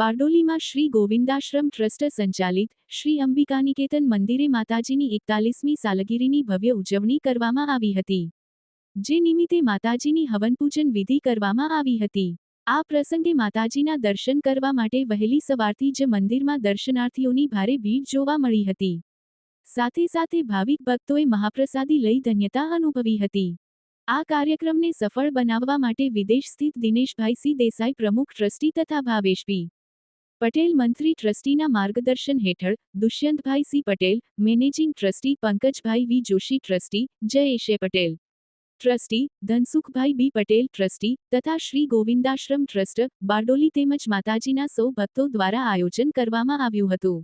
બારડોલીમાં Shri ગોવિંદાશ્રમ trust સંચાલિત શ્રી અંબિકાનિકેતન મંદિરે માતાજીની એકતાલીસમી સાલગીરીની ભવ્ય ઉજવણી કરવામાં આવી હતી, જે નિમિત્તે માતાજીની હવનપૂજન વિધિ કરવામાં આવી હતી. આ પ્રસંગે માતાજીના દર્શન કરવા માટે વહેલી સવારથી જ મંદિરમાં દર્શનાર્થીઓની ભારે ભીડ જોવા મળી હતી. સાથે સાથે ભાવિક ભક્તોએ મહાપ્રસાદી લઈ ધન્યતા અનુભવી હતી. આ કાર્યક્રમને સફળ બનાવવા માટે વિદેશ સ્થિત દિનેશભાઈ સી દેસાઈ પ્રમુખ ટ્રસ્ટી તથા ભાવેશ પી પટેલ મંત્રી ટ્રસ્ટીના માર્ગદર્શન હેઠળ Dushyantbhai C Patel, managing trustee Pankajbhai V Joshi trustee જયેશે Patel. Trustee, Dhansukhbhai B Patel trustee તથા શ્રી ગોવિંદાશ્રમ ટ્રસ્ટ, બારડોલી તેમજ માતાજીના સૌ ભક્તો દ્વારા આયોજન કરવામાં આવ્યું હતું.